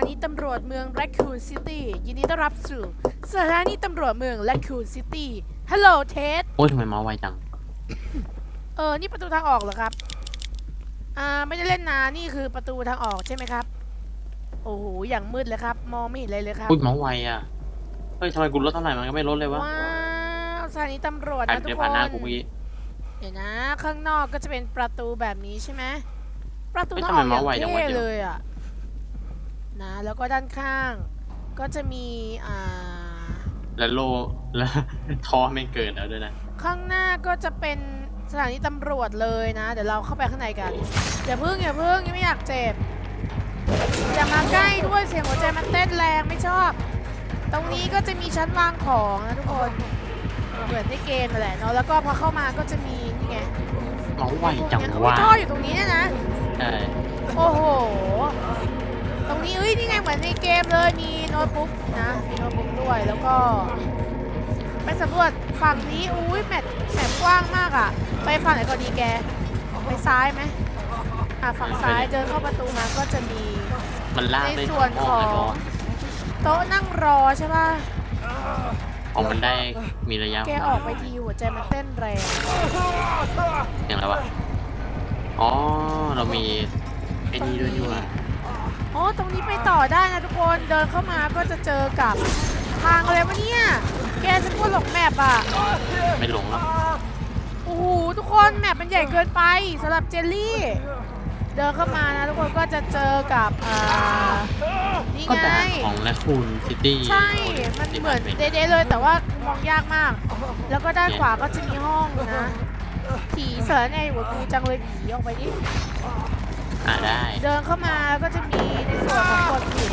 านีตำรวจเมือง Raccoon City ยินดีต้อนรับสู่สถานีตำรวจเมือง Raccoon City ฮัลโหลเทสโอ้ยทำไมเมาส์ไวจัง เออ นี่ประตูทางออกเหรอครับ อ่า ไม่ได้เล่นนานนี่คือประตูทางออกใช่ไหมครับ โอ้โห อย่างมืดเลยครับ มองไม่เห็นเลยเลยครับอุ้ยเมาส์ไวอะ เฮ้ยทำไมกูลดเท่าไหร่มันก็ไม่ลดเลยวะว้าวสถานีตำรวจผ่านนะทุเดี๋ยกวคผ่านหน้ากูนเมื่อกี้เดี๋ยวนะ ข้างนอกก็จะเป็นประตูแบบนี้ใช่ไหมประตูเฮ้ยทางออกอทำไมย่างเมาส์ไวจังวะเท่เดี๋ยวเลยอะ นะ แล้วก็ด้านข้างก็จะมีอ่าแล้วโลแล้วท่อไม่เกิดแล้วด้วยนะ ข้างหน้าก็จะเป็นสถานีตำรวจเลยนะ เดี๋ยวเราเข้าไปข้างในกันอย่าพึ่งอย่าพึ่งยังไม่อยากเจ็บอย่ามาใกล้ด้วยเสียงหัวใจมันเต้นแรงไม่ชอบ ตรงนี้ก็จะมีชั้นวางของนะทุกคนเหมือนในเกมนั่นแหละเนาะแล้วก็พอเข้ามาก็จะมีนี่ไงเมาส์ไวจังเนี่ยวะท่ออยู่ตรงนี้เนี่ยนะ ใช่ โอ้โห ตรงนี้เอ้ยนี่ไงเหมือนในเกมเลยมีโน้ตบุ๊กนะมีโน้ตบุ๊กด้วยแล้วก็ไปสำรวจฝั่งนี้อุ้ยแมปแมปกว้างมากอะ ไปฝั่งไหนก่อนดีแกไปซ้ายไหมอะฝั่งซ้ายเดินเข้าประตูมาก็จะมีมันลากในได้ส่วนทั้งห้ขอองงเลยบอสโต๊ะนั่งรอใช่ป่ะออกมันได้มีระยะแกออกไปทีหัวใจมันเต้นแรงอย่างไรวะอ๋อเรามีไอ้นี่ด้วยนี่หว่า อ๋อตรงนี้ไปต่อได้นะทุกคนเดินเข้ามาก็จะเจอกับทางอะไรวะเนี่ย แกจะพูดหลงแมปอะ ไม่หลงแล้วโอ้โหทุกคนแมปมันใหญ่เกินไปสำหรับเจลลี่ เดินเข้ามานะทุกคนก็จะเจอกับอ่านี่ก็ไง ด่านของแลคูนซิตี้ใช่ มันเหมือนเดๆเลยแต่ว่ามองยากมาก แล้วก็ด้านขวาก็จะมีห้องนะ ผีเสือในหัวกูจังเลยผีออกไปดิ อ่าได้เดินเข้ามาก็จะมีในส่วนของกดผิด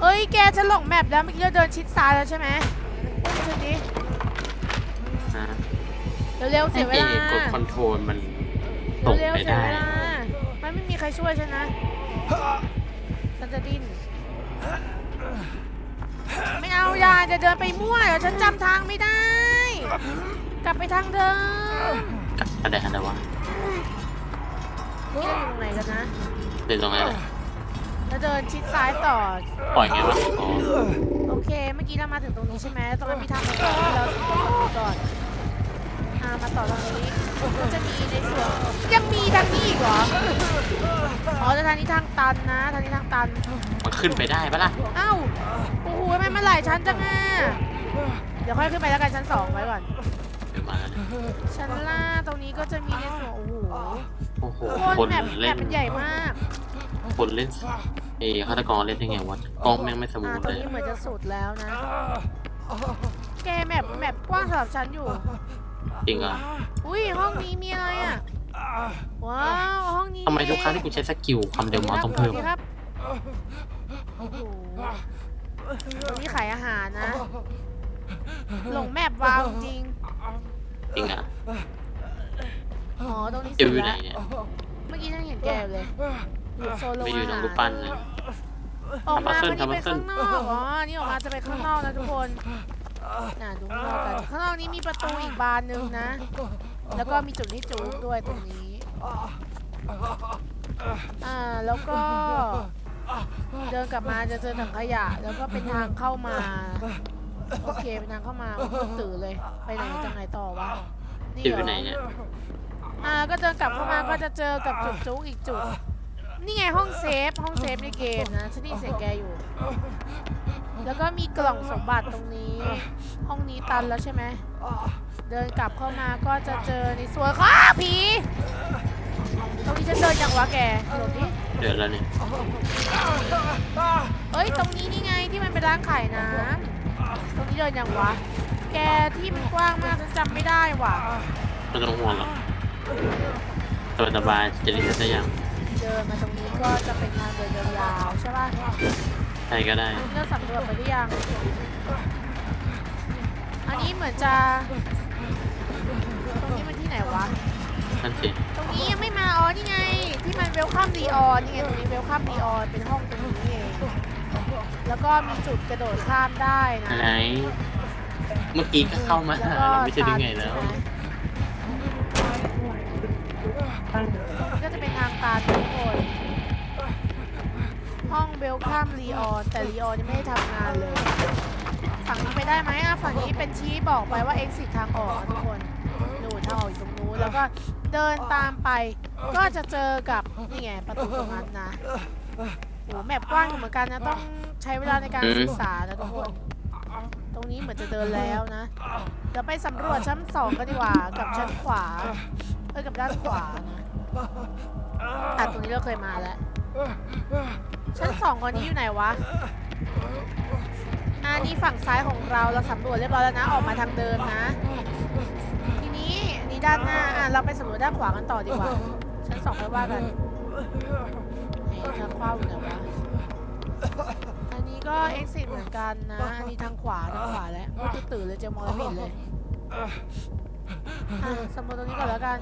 เอ้ยแกจะหลงแมปแล้วเมื่อกี้เราเดินชิดซ้ายแล้วใช่ไหมอุ้มฉันดิอ่าเร็วๆเสียเวลาไอ้กดคอนโทรลมันส่งเร็วไปๆเสียได้ เวลามันไม่มีใครช่วยฉันนะฉันจะดิ้นไม่เอาอย่าจะเดินไปมั่วเดี๋ยวฉันจำทางไม่ได้ กลับไปทางเดิม อะไรอะไรวะ นี่เราอยู่ตรงไหนกันนะ เดี๋ยวตรงนั้นแหละแล้วเดินชิดซ้ายต่อ ปล่อยไงวะอ๋อโอเค เมื่อกี้เรามาถึงตรงนี้ใช่ไหมตรงนั้นมีทางไปต่อที่เราสำรวจตรงนี้ก่อนอ่ามาต่อตรงนี้ก็จะมีในส่วนยังมีทางนี้อีกเหรอ อ๋อแต่ทางนี้ทางตันนะ ทางนี้ทางตัน มันขึ้นไปได้ปะล่ะเอ้าโอ้โหทำไมมันหลายชั้นจังอะเดี๋ยวค่อยขึ้นไปแล้วกันชั้นสองไว้ก่อน เดี๋ยวมาแล้วเนี่ยชั้นล่างตรงนี้ก็จะมีในส่วนโอ้โห โอ้โหโคคนนแมปแมเล่ปนมันใหญ่มากคนเล่นเอ้ฆาตกรเล่นได้ไงวะกล้องแม่งไม่สมูอ่าทตรเลงยนี้เหมือนจะสุดแล้วนะ แกแมปแมปกว้างสำหรับฉันอยู่ จริงเหรอะอุ้ยห้องนี้มีอะไรอะ ว้าวห้องนี้ทำไมทุกครั้งที่กูใช้สกิลความเร็วเมาส์ต้องเพิ่มดีครับโอ้โหตรงนี้ขายอาหารนะลงแมปวาวจริงจริงอะ อ๋อตรงนี้เดี๋สุยวดอยู่ไหนแล้วเนี่ย เมื่อกี้ฉันเห็นแกอยู่เลยอยู่โซนลงไม่อยู่อาตรหางรรูปปั้นเลยออกมาทำคับันฟนี้เฟิไปลข้างนอกอ๋อนี่ออกมาจะไปข้างนอกนะทุกคนน่ะดูข้างนอกกันข้างนอกนี้มีประตูอีกบานหนึ่งนะ แล้วก็มีจุดที่จูบด้วยตรงนี้ อ่าแล้วก็ เดินกลับมาจะเจอถังขยะ แล้วก็เป็นทางเข้ามา โอเคเป็นทางเข้ามาตื่นเลย ไปไหนจังไหนต่อวะนี่อยู่เหรไหนอเนี่ย อ่าก็เดินกลับเข้ามาก็จะเจอกับจุดจุกอีกจุด นี่ไงห้องเซฟห้องเซฟในเกมนะฉันได้ยินเสียงแกอยู่ แล้วก็มีกล่องสมบัติตรงนี้ ห้องนี้ตันแล้วใช่ไหมเดินกลับเข้ามาก็จะเจอในส่วนของอ้าวผีตรงนี้ฉันเดินยังวะแกหลบดิเดือดแล้วเนี่ยเอ้ยตรงนี้นี่ไงที่มันเป็นร้านขายน้ำตรงนี้เดินยังวะ แกที่มันกว้างมากฉันจำไม่ได้ว่ะไม่ต้องห่วงหรอก สบายสบายๆจะเล่นได้ยังเดินมาตรงนี้ก็จะเป็นทางเดินยาวๆใช่ป่ะใช่ก็ได้เลือกสำรวจไปหรือยัง อันนี้เหมือนจะ ตรงนี้มันที่ไหนวะ นั่นสิตรงนี้ยังไม่มาอ๋อนี่ไง ที่มันเวลคัมดีออนนี่ไงตรงนี้เวลคัมดีออนเป็นห้องตรงนี้เอง แล้วก็มีจุดกระโดดข้ามได้นะอะไรเมื่อกี้ก็เข้ามาแล้วก็ไม่ใช่ได้ไงแล้ว ก็จะเป็นทางตันทุกคน ห้องเบลคัมลีออน แต่ลีออนยังไม่ได้ทำงานเลย ฝั่งนี้ไปได้ไหมอะฝั่งนี้เป็นชี้บอกไปว่า exit ทางออกทุกคนนู่นทางออกอยู่ตรงนู้นแล้วก็เดินตามไป ก็จะเจอกับนี่ไงประตูตรงนั้นนะโอ้แมปกว้างอยู่เหมือนกันนะต้องใช้เวลาในการศึกษานะทุกคน ตรงนี้เหมือนจะเดินแล้วนะเดี๋ยวไปสำรวจชั้นสองกันดีกว่า กับชั้นขวาเอ้ยกับด้านขวานะ อะตรงนี้เราเคยมาแล้วชั้นสองคนนี้อยู่ไหนวะอ่านี่ฝั่งซ้ายของเราเราสำรวจเรียบร้อยแล้วนะออกมาทางเดิมนะ ทีนี้นี้ด้านหน้าอะเราไปสำรวจด้านขวากันต่อดีกว่าชั้นสองค่ว่ากันไหนทางขวาอยู่ไหนวะอันนี้ก็ exit เหมือนกันนะ อันนี้ทางขวาทางขวาแล้วตื่นเลยจอมองไม่เห็นเลยสำรวจตรงนี้ก่อนแล้วกัน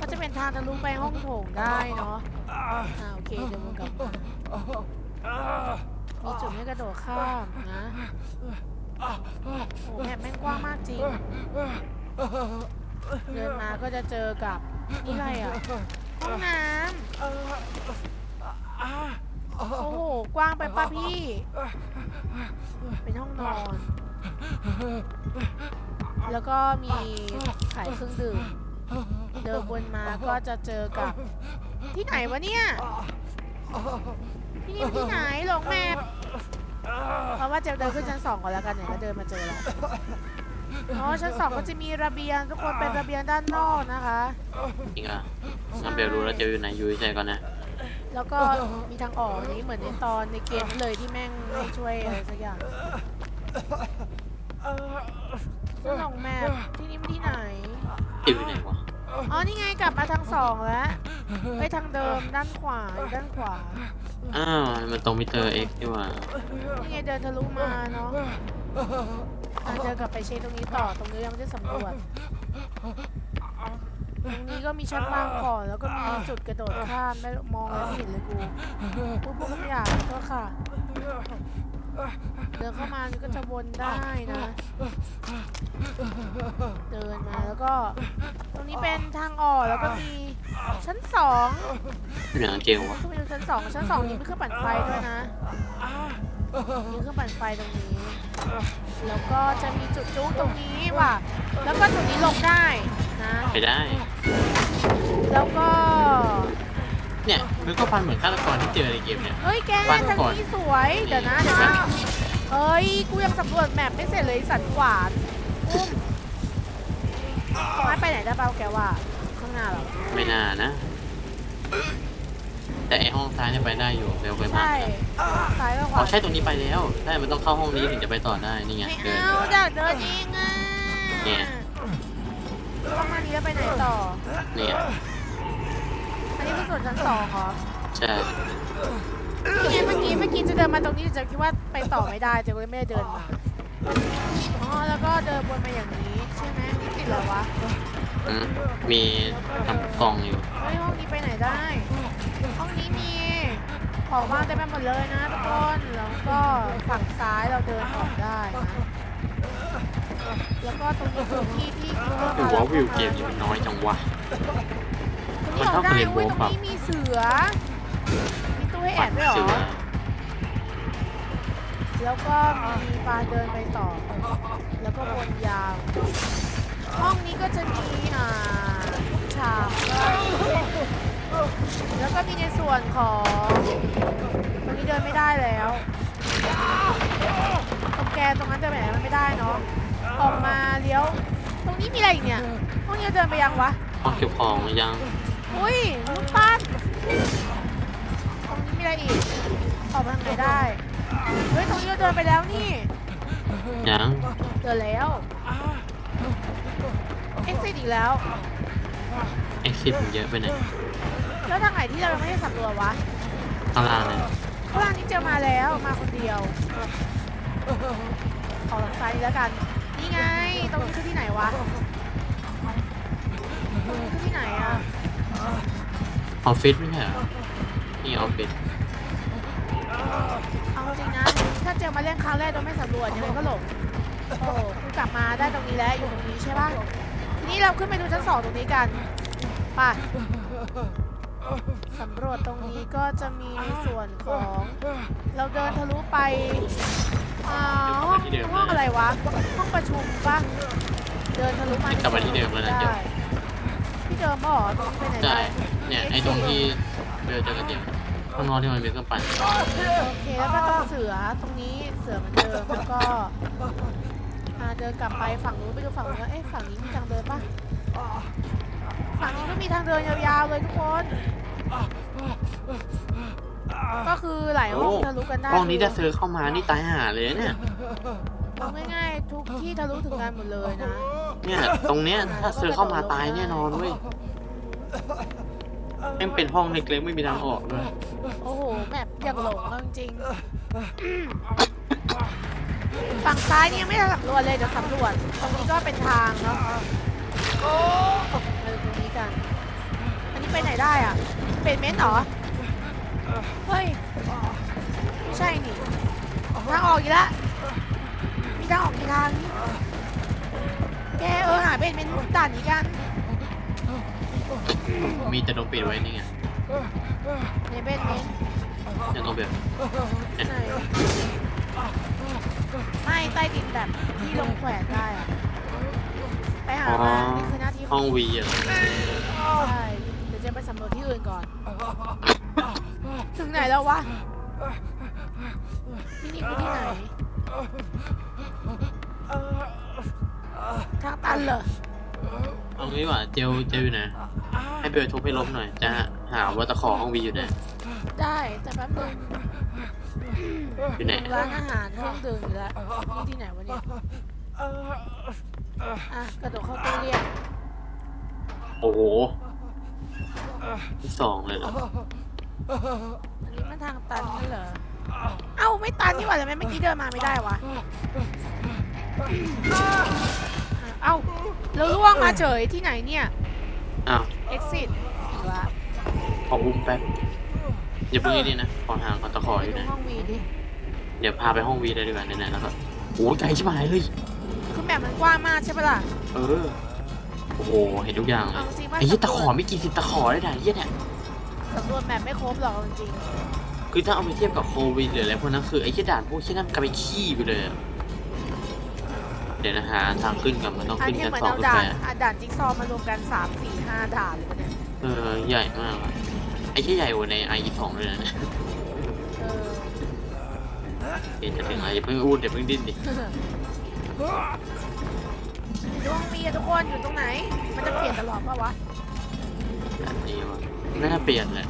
ก็จะเป็นทางทะลุไปห้องโถงได้เนาะอ่าโอเคเดี๋ยวมันกลับมามีจุดให้กระโดดข้ามนะโอ้โหแมปแม่งกว้างมากจริง เดินมาก็จะเจอกับนี่อะไรอะห้องน้ำโอ้โหกว้างไปป่ะพี่ เป็นห้องนอน แล้วก็มีขายเครื่องดื่ม เดินวนมาก็จะเจอกับ ที่ไหนวะเนี่ย ที่นี่ที่ไหนหลงแมพเพราะว่าเจมเดินขึ้นชั้นสองก่อนแล้วกันเนี่ยก็เดินมาเจอแล้วอ๋อชั้นสองก็จะมีระเบียงทุกคนเป็นระเบียงด้านนอกนะคะ จริงอะงั้นเบลรู้แล้วเจลอยู่ไหนอยู่ใช่ก่อนนะแล้วก็มีทางออกนี้เหมือนในตอนในเกมเลยที่แม่งไม่ช่วยอะไรสักอย่าง ชั้นสองแมพที่นี่มันที่ไหนเจลอยู่ไหนวะอ๋อ นี่ไงกลับมาทางสองแล้ว ไปทางเดิมด้านขวาอยู่ด้านขวา อ้าวมันตรงมิเตอร์เอ็กซ์ดีกว่านี่ไงเดินทะลุมาเนาะอะเดินกลับไปเช็คตรงนี้ต่อ ตรงนี้ยังไม่ได้สำรวจ ตรงนี้ก็มีชั้นวางก่อนแล้วก็มีจุดกระโดดข้ามไม่มองอะไรไม่เห็นเลยกูพูดพูดคำหยาบขอโทษค่ะ เดินเข้ามานี่ก็จะวนได้นะ เดินมาแล้วก็ ตรงนี้เป็นทางออกแล้วก็มีชั้นสองอยู่ไหนของเจลวะขึ้นไปดูชั้นสองชั้นสองนี้มีเครื่องปั่นไฟด้วยนะมีเครื่องปั่นไฟตรงนี้ แล้วก็จะมีจุดจุ๊ตรงนี้ว่ะ แล้วก็จุดนี้ลงได้นะไปได้ แล้วก็ เนี่ยมันก็ฟันเหมือนฆาตกรที่เจอในเกมเนี่ย เฮ้ยแกฟันทางก่อน นี้สวย เดี๋ยวนะเดี๋ยวนะเฮ้ย กูยังสำรวจแมปไม่เสร็จเลยสันหวานอุ้มไม่ไปไหนได้เปล่าแกว่า ข้างหน้าเหรอ ไม่น่านะ แต่ไอห้องซ้ายเนี่ยไปได้อยู่เบลไปมาใช่ซ้ายกับขอ๋อวาใช่ตรงนี้ไปแล้วใช่มันต้องเข้าห้องนี้ถึงจะไปต่อได้นี่ไงไม่เดิน เอาอยากเดินเองอะเนี่ยต้องมานี้แล้วไปไหนต่อเนี่ย อันนี้คือส่วนชั้นสองเหรอใช่นี่ไงเมื่อกี้เมื่อกี้จะเดินมาตรงนี้จะคิดว่าไปต่อไม่ได้จะเลยไม่ได้เดินมาอ๋อแล้วก็เดินวนมาอย่างนี้ใช่ไหมนี่ติดเหรอวะอืมมีทำกล่องอยู่เฮ้ยห้องนี้ไปไหนได้ ห้องนี้มีของว่างเต็มไปหมดเลยนะทุกคนแล้วก็ฝั่งซ้ายเราเดินออกได้นะแล้วก็ตรงนี้คือที่ที่เลือกหรือมาว่าวิวเกมนี้มันน้อยจังวะ ตรงนี้ออกได้เว้ยตรงนี้มีเสือ มีตู้ให้แอบด้วยเหรเสือแล้วก็มีปลาเดินไปต่อ แล้วก็วนยาว ห้องนี้ก็จะมีอ่าชามแล้วก็มีในส่วนของตรงนี้เดินไม่ได้แล้วตรงแกนตรงนั้นเดินไปไหนมันไม่ได้เนาะออกมาเลี้ยว ตรงนี้มีอะไรอีกเนี่ยห้องนี้เดินไปยังวะห้องเก็บของยัง อุ้ยลูกปั้นตรงนี้มีอะไรอีกออกมาทางไหนได้ เฮ้ยตรงนี้เราเดินไปแล้วนี่ ยังเดินแล้ว เอ็กซิสอีกแล้ว เอ็กซิสมันเยอะไปหน่อยแล้วทางไหนที่เรายังไม่ได้สำรวจวะข้างล่างเลยข้างล่างนี้เจอมาแล้วมาคนเดียวออกทางซ้ายนี้แล้วกัน นี่ไง ตรงนี้คือที่ไหนวะ ตรงนี้คือที่ไหนอะ ออฟฟิศไม่ใช่เหรอนี่ออฟฟิศเอาจริงนะ ถ้าเจอมาเล่นครั้งแรกโดยไม่สำรวจยังไงก็หลงโอ้กูกลับมาได้ตรงนี้แล้วอยู่ตรงนี้ใช่ป่ะทีนี้เราขึ้นไปดูชั้นสองตรงนี้กันไป่ะสำรวจตรงนี้ก็จะมีในส่วนของ เราเดินทะลุไปอ่าห้องห้องอะไรวะห้องประชุมปะเดินทะลุมากลับมาที่เดิมแล้วนะเดี๋ยวได้ที่เดิมบ่หรอตรงนี้ไปไหนใช่ได้ เนี่ยไอ้ตรงที่เบลเจอกันเนี่ยข้างนอกที่มันเป็นเครื่องปั่นโอเคแล้วก็ตรงเสือตรงนี้เสือเหมือนเดิมแล้วก็อ่าเดินกลับไปฝั่งนู้นไปดูฝั่งนู้นว่าเอ๊ะฝั่งนี้มีทางเดินปะฝั่งนี้ก็มีทางเดินยาวๆเลยทุกคน ก็คือหลายห้องทะลุกันได้ห้องนี้ยู่ถ้าเธอเข้ามานี่ตายห่าเลยเนี่ยเอาง่ายๆทุกที่ทะลุถึงกันหมดเลยนะ เนี่ยตรงเนี้ยถ้าเธอเข้ามาตายแน่นอนเว้ย แม่งเป็นห้องเล็กๆไม่มีทางออกด้วยโอ้โหแมปอยางหลงเอาจริงๆฝั่งซ้ายนี่ยังไม่ได้สำรวจเลยเดี๋ยวสำรวจตรงนี้ก็เป็นทางเนาะมาดูตรงนี้กัน อันนี้ไปไหนได้อะ เป็นเม้นเหรอ เฮ้ยไม่ใช่นี่ทางออกอีกแล้วมีทางออกกี่ทางนี่แกเออหาเป็นเม้นท์ด่านนี้กัน มีแต่โดนปิดไว้นี่ไงในเป็นเม้ยังต้องแบบไหนไม่ใต้ดินแบบที่ลงแขวนได้อะไปหาอ๋อมานี่คือหน้าที่ขห้องงวีอะใช่เดี๋ยวจะไปสำรวจที่อื่นก่อน ถึงไหนแล้ววะที่นี่คือที่ไหน ทางตันเหรอ เอางี้ว่าเจลเจลอยู่ไหนให้เบลทุบให้ล้มหน่อย จะหาว่าตะขอห้องวีอยู่ไหนได้แต่แป๊บนึงอยู่ไหนร้านอาหารเครื่องดื่มอยู่แล้วนี่ที่ไหนวะเนี่ยอะกระโดดเข้าตู้เรียกโอ้โหที่สองเลยเหรออันนี้มันทางตันนั่นเหรอเอ้าไม่ตันนี่หว่าทำไมเมื่อกี้เดินมาไม่ได้วะ เอ้าแล้วล่วงมาเฉยที่ไหนเนี่ย อ้าว exit อีกละขออุ้มแป๊บอย่าเพิ่งนี่นะขอหาก่อนตะขอไปอยู่ดูไหนห้องวีดิ เดี๋ยวพาไปห้องวีเลยดีกว่าไหนๆแล้วก็โอ้ยไกลชิบหายเลยคือแบบมันกว้างมากใช่ปะล่ะเออ โอ้โห เห็นทุกอย่างเลเอายจริงว่าไอ้ยี่ตะขอไม่กี่สิบตะขอได้ไหนยี่เนี่ย สำรวจแบบไม่ครบหรอกเอาจริงคือถ้าเอาไปเทียบกับโควิดหรืออะไรพวกนั้นคือไอ้ยี่ด่านพวกที่นั่นกลายเป็นขี้ไปเลยอะ เดี๋ยวนะหาทางขึ้นกันมันต้องอันขึ้นนี้กันเหมือนสองเอาขึ้นด่าไปนอะด่านจิ๊กซอว์มารวมกัน3 4 5ด่านเลยปะเนี่ยเออใหญ่มากอะไอ้ที่ใหญ่กว่าในไอสองเลยนะเออ เดี๋ยวจะถึงไอย่าเพิ่งอูดเดี๋ยวเพิ่งดิ้นดิดวงมีอะทุกคนอยู่ตรงไหน มันจะเปลี่ยนตลอดปะวะ แบบนี้วะไม่น่าเปลี่ยนเลย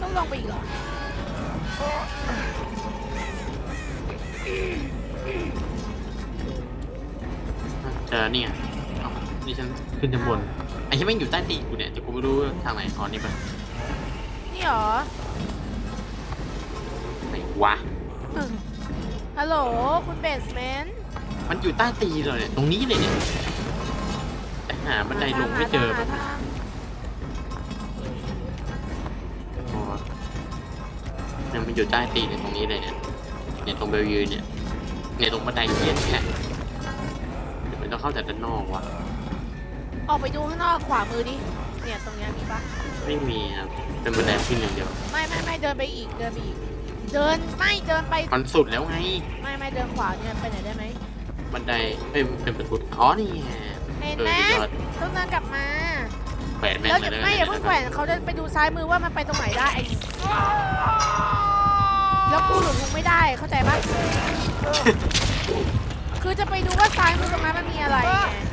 ต้องลงไปอีกเหรอ เจอเนี่ยเอ้านี่ฉันขึ้นจะบนไอ้ที่แม่งอยู่ใต้ตีนกูเนี่ยแต่กูไม่รู้ทางไหนอ๋อนี่ปะนี่เหรอไหนวะ อืมฮัลโหลคุณเบสเมนต์มันอยู่ใต้ตีนเราเนี่ย ตรงนี้เลยเนี่ยแต่หาบันไดลงไม่เจอหาแบบทางอ๋อเนี่ยมันอยู่ใต้ตีนเนี่ยตรงนี้เลยเนี่ย เนี่ยตรงเบลยืนเนี่ยเนี่ยตรงบันไดเยียนแค่เดี๋ยวมันต้องเข้าจากด้านนอกวะออกไปดูข้างนอกขวามือดิ เนี่ยตรงเนี้ยมีปะไม่มีครับเป็นบันไดขึ้นอย่างเดียวไม่ไม่ไม่เดินไปอีกเดินไปอีก เดินไม่เดินไป มันสุดแล้วไง ไม่ไม่เดินขวาเนี่ยไปไหนได้ไหมบันไดเอ้ยเป็นประตูอ๋อนี่ไงเห็นเอไหมอสุดยอดต้องเดินกลับมาแขวนแม่งแล้วเลอย่ายนะไม่อย่าเพิ่งแขวนเขาจะไปดูซ้ายมือว่ามันไปตรงไหนได้ไอ้ แล้วกูหลุดทุกไม่ได้เข้าใจปะคือจะไปดูว่าซ้ายมือตรงนั้นมันมีอะไรไง